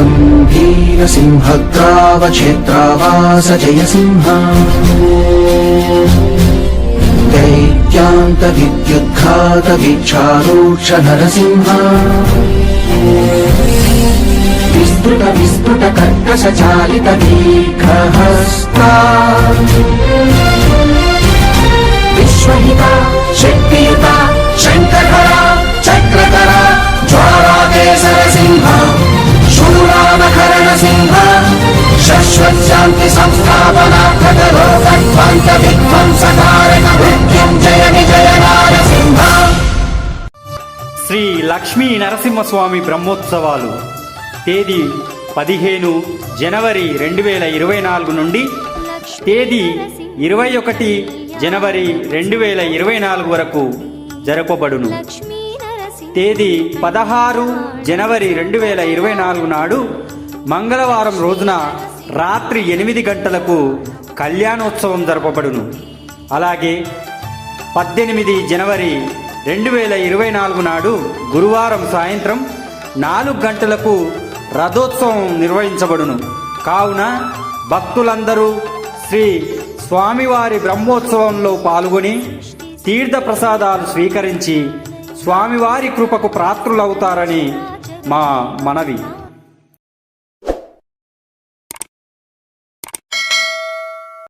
त्वम् वीरसिंहग्रावक्षेत्रावास जयसिंह दैत्यान्तविद्युद्घातवीक्षारोक्ष नरसिंह विस्तृत శాంతి సంస్థాపనార్థకరో విధ్వంసకారణ విజయ నారసింహ. శ్రీ లక్ష్మీ నరసింహస్వామి బ్రహ్మోత్సవాలు. తేదీ పదిహేను జనవరి రెండు వేల ఇరవై నాలుగు నుండి తేదీ ఇరవై ఒకటి జనవరి రెండు వేల ఇరవై నాలుగు వరకు జరపబడును. తేదీ పదహారు జనవరి రెండు వేల ఇరవై నాలుగు నాడు మంగళవారం రోజున రాత్రి ఎనిమిది గంటలకు కళ్యాణోత్సవం జరపబడును. అలాగే పద్దెనిమిది జనవరి రెండు వేల ఇరవై నాలుగు నాడు గురువారం సాయంత్రం నాలుగు గంటలకు రథోత్సవం నిర్వహించబడును. కావున భక్తులందరూ శ్రీ స్వామివారి బ్రహ్మోత్సవంలో పాల్గొని తీర్థ ప్రసాదాలు స్వీకరించి స్వామివారి కృపకు ప్రాత్రులవుతారని మా మనవి.